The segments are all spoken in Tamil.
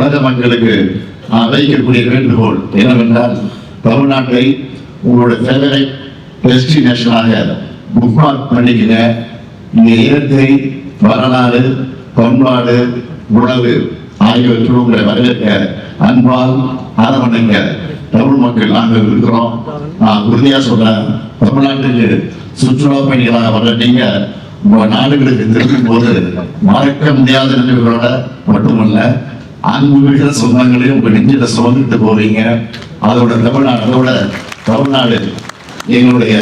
உலக மக்களுக்கு நான் வைக்கக்கூடிய வேண்டுகோள் என்னவென்றால் தமிழ்நாட்டை உங்களோட ஃபேவரட் டெஸ்டினேஷனாக புக் மார்க் பண்ணிக்கங்க இந்த இயற்கை வரலாறு பண்பாடு உணவு ஆகியவற்றுடன் உங்களை வரவேற்க அன்பால் அரவணைங்க தமிழ் மக்கள் நாங்கள் இருக்கிறோம். நான் உறுதியாக சொல்றேன் தமிழ்நாட்டுக்கு சுற்றுலா பயணிகளாக வர நீங்க உங்க நாடுகளுக்கு திரும்பும் போது மறக்க முடியாத நினைவுகளோட மட்டுமல்ல அன்பு மிகுந்த சொந்தங்களையும் உங்க நெஞ்சில சுமந்துட்டு போவீங்க அதோட தமிழ்நாடு அதோட தமிழ்நாடு எங்களுடைய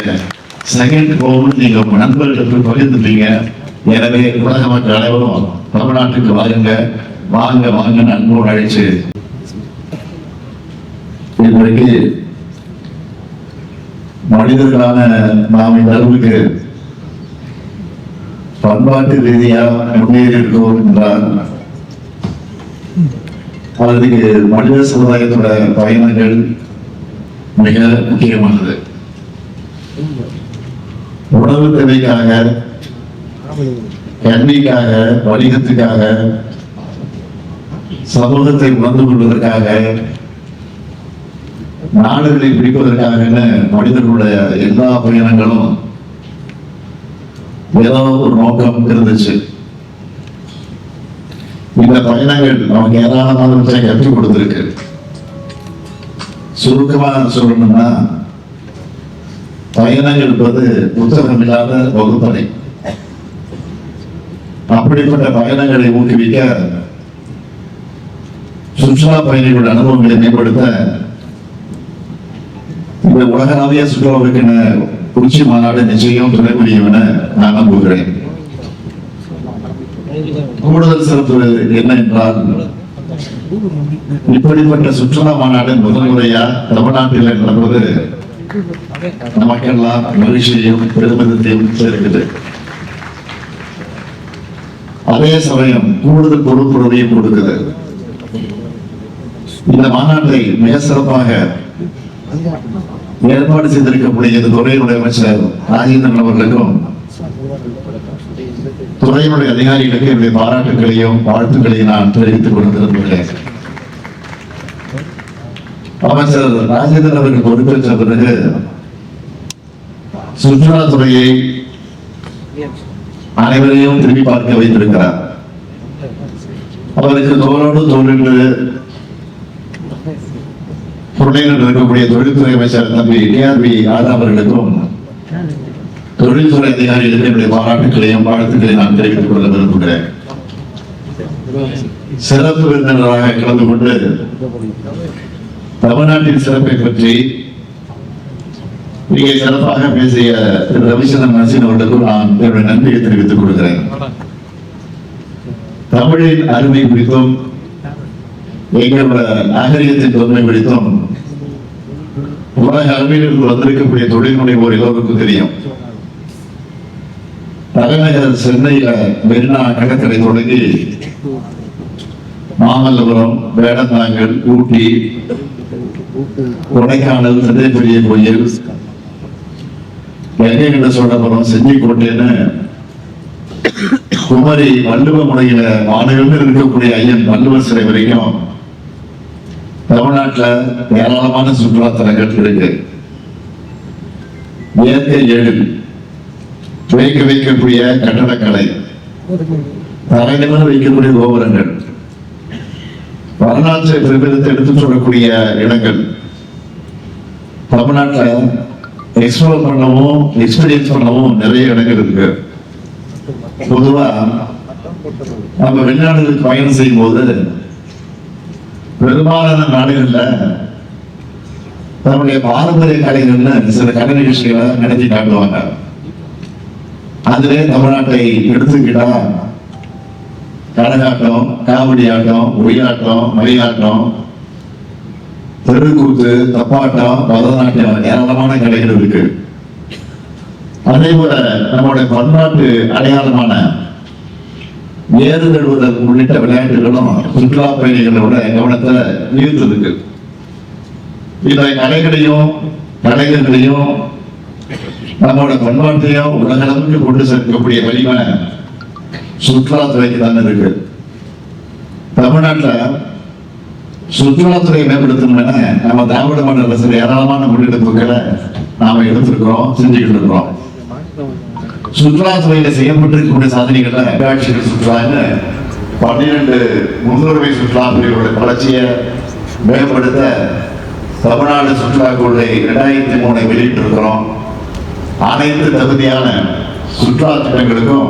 செகண்ட் ஹோம் நீங்க உங்க நண்பர்களுக்கு பகிர்ந்துட்டீங்க எனவே உலக மக்கள் அனைவரும் தமிழ்நாட்டுக்கு வாருங்க. வாங்க வாங்க நண்போடு அழைச்சு. இன்றைக்கு மனிதர்களான நாம் இந்த அளவுக்கு பண்பாட்டு ரீதியாக முன்னேறி இருக்கிறோம் என்றால் அதுக்கு மனித சமுதாயத்தோட பயணங்கள் மிக முக்கியமானது. உணவு தேவைக்காக கல்விக்காக வணிகத்துக்காக சமூகத்தை உணர்ந்து கொள்வதற்காக நாடுகளை பிடிப்பதற்காக மனிதர்களுடைய எல்லா பயணங்களும் ஏதோ ஒரு நோக்கம் இருந்துச்சு. இந்த பயணங்கள் நமக்கு ஏராளமான விஷயம் கற்றுக் கொடுத்திருக்கு. சுருக்கமா சொல்லணும்னா பயணங்கள் என்பது புத்தகம் இல்லாத வகுப்பறை. அப்படிப்பட்ட பயணங்களை ஊக்குவிக்க சுற்றுலா பயணிகளுடைய அனுபவங்களை மேம்படுத்த இந்த உலகளாவிய சுற்றுலாவுக்கான உச்சி மாநாடு நிச்சயம் துணை புரியும் என நான் நம்புகிறேன். கூடுதல் சிறப்பு என்ன என்றால் இப்படிப்பட்ட சுற்றுலா மாநாடு முதல் முறையா தமிழ்நாட்டில் நடப்பது நமக்கெல்லாம் மகிழ்ச்சியையும் பெருமிதத்தையும் சேர்க்குது அதே சமயம் கூடுதல் பொறுப்புறவையும் கொடுக்குது. இந்த மாநாட்டை மிக சிறப்பாக ஏற்பாடு செய்திருக்கக்கூடிய இந்த துறையினுடைய அமைச்சர் ராஜேந்திரன் அவர்களுக்கும் துறையினுடைய அதிகாரிகளுக்கு என்னுடைய பாராட்டுகளையும் வாழ்த்துக்களையும் நான் தெரிவித்துக் கொண்டு விரும்புகிறேன். அமைச்சர் ராஜேந்திரன் அவர்கள் பொறுப்பேற்ற பிறகு சுற்றுலாத்துறையை அனைவரையும் திரும்பி பார்க்க வைத்திருக்கிறார். அவருக்கு தோளோடு தோளின்று துணையில் இருக்கக்கூடிய தொழில்துறை அமைச்சர் தம்பி டிஆர்பி ஆதா அவர்களுக்கும் தொழில்துறை அதிகாரிகளுக்கு என்னுடைய பாராட்டுகளையும் வாழ்த்துக்களையும் நான் தெரிவித்துக் கொள்ள விரும்புகிறேன். சிறப்பு விருந்தினராக கலந்து கொண்டு தமிழ்நாட்டின் சிறப்பை பற்றி மிக சிறப்பாக பேசிய திரு ரவிச்சந்திரன் நரசின் அவர்களுக்கும் நான் என்னுடைய நன்றியை தெரிவித்துக் கொள்கிறேன். தமிழின் அருமை குறித்தும் எங்களோட நாகரிகத்தின் தொன்மை குறித்தும் உலக அளவில் வந்திருக்கக்கூடிய தொழில் முனைவோர் எல்லோருக்கும் தெரியும். தலைநகர் சென்னையில மெரினா கடற்கரை தொடங்கி மாமல்லபுரம் வேடந்தாங்கல் ஊட்டி கொடைக்கானல் தந்தை பெரிய கோயில் கங்கை சோழபுரம் செஞ்சிக்கோட்டைன்னு குமரி வள்ளுவ முறையில மாநிலம் இருக்கக்கூடிய ஐயன் வள்ளுவர் சிலை வரைக்கும் தமிழ்நாட்டுல ஏராளமான சுற்றுலாத்தலங்கள் இருக்கு. இயற்கை எழில் வைக்க வைக்கக்கூடிய கட்டடக்கலை. தலைநிமிர்ந்து வைக்கக்கூடிய கோபுரங்கள். வரலாற்றை பெருமிதத்தை எடுத்து சொல்லக்கூடிய இடங்கள். தமிழ்நாட்டில் எக்ஸ்ப்ளோர் பண்ணவும் எக்ஸ்பீரியன்ஸ் பண்ணவும் நிறைய இடங்கள் இருக்கு. பொதுவா நம்ம வெளிநாடுகளுக்கு பயணம் செய்யும் போது பெரும்பாலான நாடுகள்ல நம்முடைய பாரம்பரிய கலைகள்னு சில கலை நிகழ்ச்சிகளை நடத்தி காட்டுவாங்க. அதிலே தமிழ்நாட்டை எடுத்துக்கிட்டா கரகாட்டம் காமெடி ஆட்டம் ஒயிலாட்டம் மயிலாட்டம் தெருக்கூத்து தப்பாட்டம் பரதநாட்டியம் ஏராளமான கலைகள் இருக்கு. அதே போல நம்முடைய பன்னாட்டு அடையாளமான ஏறு நடுவதல் உள்ளிட்ட விளையாட்டுகளும் சுற்றுலா பயணிகளோட கவனத்தை ஈர்த்திருக்கு. இதை கலைகளையும் கலைஞர்களையும் நம்மளோட பண்பாட்டையும் உலகளவுக்கு கொண்டு சேர்க்கக்கூடிய வலிமை சுற்றுலாத்துறைக்கு தானே இருக்கு. தமிழ்நாட்டுல சுற்றுலாத்துறையை மேம்படுத்தணும் நம்ம திராவிட மாநில அரசு ஏராளமான முன்னெடுப்புகளை நாம எடுத்திருக்கிறோம் செஞ்சுக்கிட்டு இருக்கிறோம். சுற்றுலாத்துறையில செய்யப்பட்டிருக்கக்கூடிய சாதனைகள்ல காட்சிகள் சுற்றுலான்னு பன்னிரண்டு முன்னுரிமை சுற்றுலா பிரிவுகளுடைய வளர்ச்சியை மேம்படுத்த தமிழ்நாடு சுற்றுலா கொள்கை இரண்டாயிரத்தி மூணை வெளியிட்டிருக்கிறோம். அனைத்து தகுதியான சுற்றுலா திட்டங்களுக்கும்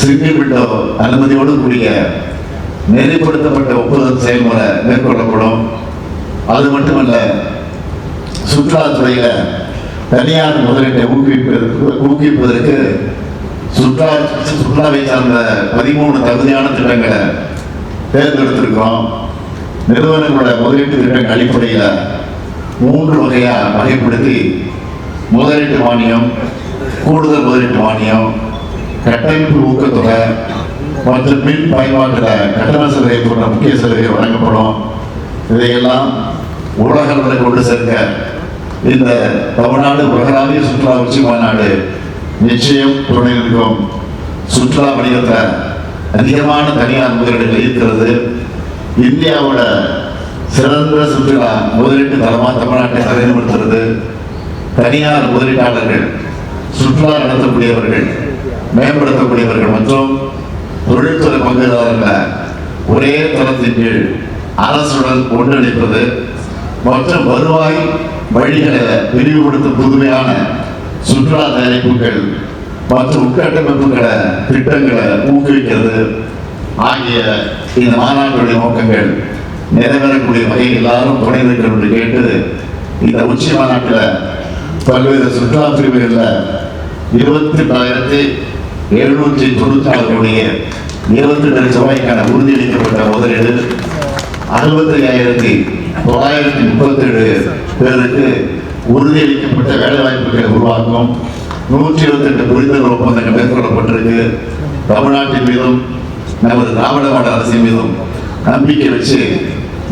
சிங்கிள் விண்டோ அனுமதியோடு கூடிய நெறிப்படுத்தப்பட்ட ஒப்புதல் செயல்முறை மேற்கொள்ளப்படும். அது மட்டுமல்ல சுற்றுலாத்துறையில தனியார் முதலீட்டை ஊக்குவிப்பதற்கு ஊக்குவிப்பதற்கு சுற்றுலா சுற்றுலாவை சார்ந்த பதிமூணு தகுதியான திட்டங்களை தேர்ந்தெடுத்திருக்கிறோம். நிறுவனங்களோட முதலீட்டு திட்டங்கள் அடிப்படையில் மூன்று வகையா வகைப்படுத்தி முதலீட்டு மானியம் கூடுதல் முதலீட்டு மானியம் கட்டமைப்பு ஊக்கத்தொகை மற்றும் மின் பயன்பாட்டில் கட்டண சலுகை போன்ற முக்கிய சலுகை வழங்கப்படும். இதையெல்லாம் உலக அளவில் கொண்டு சேர்க்க இந்த தமிழ்நாடு உலகளாவிய சுற்றுலா உச்சி மாநாடு நிச்சயம் துணை நிற்கும். சுற்றுலா வணிகத்தில் அதிகமான தனியார் முதலீடுகள் ஈர்க்கிறது இந்தியாவோட சிறந்த சுற்றுலா முதலீட்டு தளமாக தமிழ்நாட்டை அறிமுகப்படுத்துறது தனியார் முதலீட்டாளர்கள் சுற்றுலா நடத்தக்கூடியவர்கள் மேம்படுத்தக்கூடியவர்கள் மற்றும் தொழில்துறை பங்குதாரர்களை ஒரே தளத்தின் கீழ் அரசுடன் ஒன்றிணைப்பது மற்றும் வருவாய் வழிகளை விரிவுபடுத்தும் புதுமையான சுற்றுலா தயாரிப்புகள் மற்றும் உட்கட்டமைப்புகளை திட்டங்களை ஊக்குவிக்கிறது. ஆகிய இந்த மாநாட்டுடைய நோக்கங்கள் நிறைவேறக்கூடிய வகையில் எல்லாரும் துணை நிற்கணும் என்று கேட்டு இந்த உச்சி மாநாட்டில் பல்வேறு சுற்றுலா பிரிவுகளில் இருபத்தி எட்டாயிரத்தி எழுநூற்றி தொண்ணூத்தி ஆறு கோடியே இருபத்தி ரெண்டு ரூபாய்க்கான உறுதியளிக்கப்பட்ட முதலீடு அறுபத்தி ஐயாயிரத்தி தொள்ளாயிரத்தி முப்பத்தி ஏழு பேருக்கு உறுதியளிக்கப்பட்ட வேலை வாய்ப்புகளை உருவாக்கும். நூற்றி இருபத்தி எட்டு புரிந்துணர்வு ஒப்பந்தங்கள் மேற்கொள்ளப்பட்டிருக்கு. தமிழ்நாட்டின் மீதும் நமது திராவிட மாடல் அரசின் மீதும் நம்பிக்கை வச்சு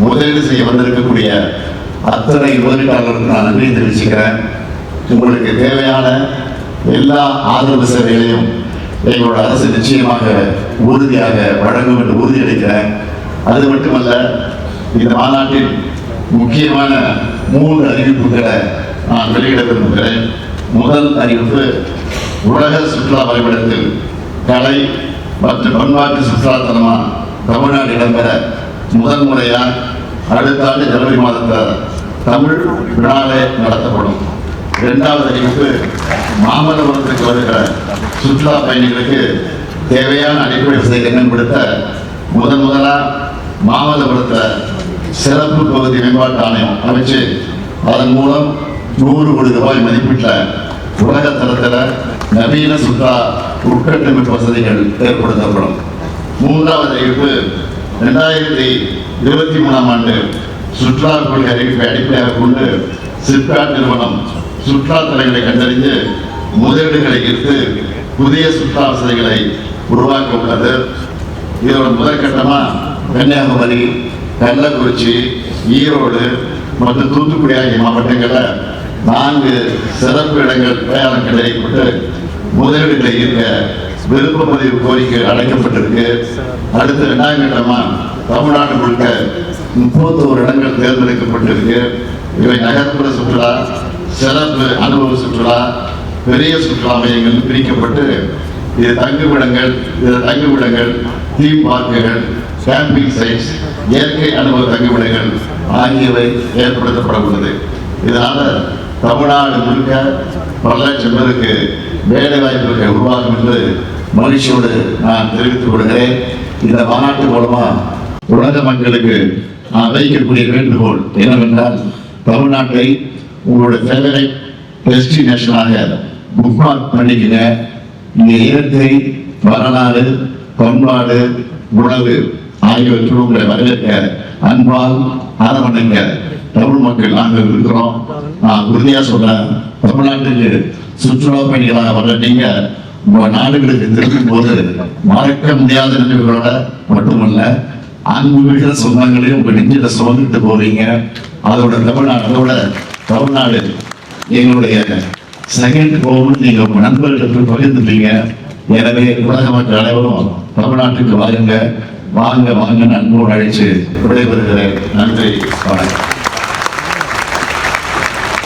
முதலீடு செய்ய வந்திருக்கக்கூடிய அத்தனை முதலீட்டாளர்களுக்கு நான் நன்றி தெரிவிச்சுக்கிறேன். உங்களுக்கு தேவையான எல்லா ஆதரவு சேவைகளையும் எங்களோட அரசு நிச்சயமாக உறுதியாக வழங்கும் என்று உறுதியளிக்கிறேன். அது மட்டுமல்ல இந்த மாநாட்டின் முக்கியமான மூன்று அறிவிப்புகளை நான் வெளியிட விரும்புகிறேன். முதல் அறிவிப்பு உலக சுற்றுலா வரைபடத்தில் கலை மற்றும் பண்பாட்டு சுற்றுலாத்தலமாக தமிழ்நாடு இடம்பெற முதல் முறையாக அடுத்த ஆண்டு ஜனவரி மாதத்தில் தமிழ் விழாவே நடத்தப்படும். இரண்டாவது அறிவிப்பு மாமல்லபுரத்துக்கு வருகிற சுற்றுலா பயணிகளுக்கு தேவையான அடிப்படை வசதிகளை மேம்படுத்த முதன் முதலாக மாமல்லபுரத்தை சிறப்பு பகுதி மேம்பாட்டு ஆணையம் அமைச்சு அதன் மூலம் நூறு கோடி ரூபாய் மதிப்பீட்டில் உலக தரத்தில் நவீன சுற்றுலா உட்கட்டமைப்பு வசதிகள் ஏற்படுத்தப்படும். மூன்றாவது அறிவிப்பு ரெண்டாயிரத்தி இருபத்தி மூணாம் ஆண்டு சுற்றுலா கொள்கை அறிவிப்பை அடிப்படையாக கொண்டு சிப்காட் நிறுவனம் சுற்றுலாத்தலங்களை கண்டறிந்து முதலீடுகளை ஈர்த்து புதிய சுற்றுலா வசதிகளை உருவாக்க உள்ளது. இதோட முதற்கட்டமாக கன்னியாகுமரி கள்ளக்குறிச்சி ஈரோடு மற்றும் தூத்துக்குடி ஆகிய மாவட்டங்களில் நான்கு சிறப்பு இடங்கள் அடையாளம் கண்டறியப்பட்டு முதலீடுகளை ஈர்க்க விருப்ப பதிவு கோரிக்கை அடைக்கப்பட்டிருக்கு. அடுத்த இரண்டாம் கட்டமா தமிழ்நாடு முழுக்க முப்பத்தோரு இடங்கள் தேர்ந்தெடுக்கப்பட்டிருக்கு. இவை நகர்ப்புற சுற்றுலா சிறப்பு அனுபவ சுற்றுலா பெரிய சுற்றுலா மையங்கள் பிரிக்கப்பட்டு இது தங்குமிடங்கள் இது தங்குமிடங்கள் தீம் பார்க்குகள் கேம்பிங் சைட்ஸ் இயற்கை அனுபவ தங்குமிடங்கள் ஆகியவை ஏற்படுத்தப்பட உள்ளது. இதனால் தமிழ்நாடு முழுக்க பல லட்சம் பேருக்கு வேலை வாய்ப்புகள் உருவாகும் என்று மகிழ்ச்சியோடு நான் தெரிவித்துக் கொள்கிறேன். இந்த மாநாட்டு மூலமாக உலக மக்களுக்கு நான் வைக்கக்கூடிய வேண்டுகோள் என்னவென்றால் தமிழ்நாட்டை உங்களோட ஃபேவரட் டெஸ்டினேஷனாக புக்மார்க் பண்ணிக்கங்க இந்த இயற்கை வரலாறு பண்பாடு உணவு ஆகியவற்றோடு உங்களை வரவேற்க அன்பால் அரவணைக்க தமிழ் மக்கள் நாங்கள் இருக்கிறோம் நான் உறுதியா சொல்றேன் தமிழ்நாட்டுக்கு சுற்றுலா பயணிகளாக வர நீங்க உங்க நாடுகளுக்கு திரும்பும் போது மறக்க முடியாத நினைவுகளோட மட்டுமல்ல அன்புமிக சொந்தங்களையும் உங்க நெஞ்சில சுமந்துட்டு போவீங்க. அதோட தமிழ்நாடு அதோட தமிழ்நாடு எங்களுடைய செகண்ட் ஹோம் நீங்க உங்க நண்பர்களுக்கு பகிர்ந்துட்டீங்க எனவே உலக மக்கள் அனைவரும் தமிழ்நாட்டுக்கு வாருங்க. வாங்க வாங்க அன்போடு அழைச்சு விடைபெறுகிறேன். நன்றி வணக்கம்.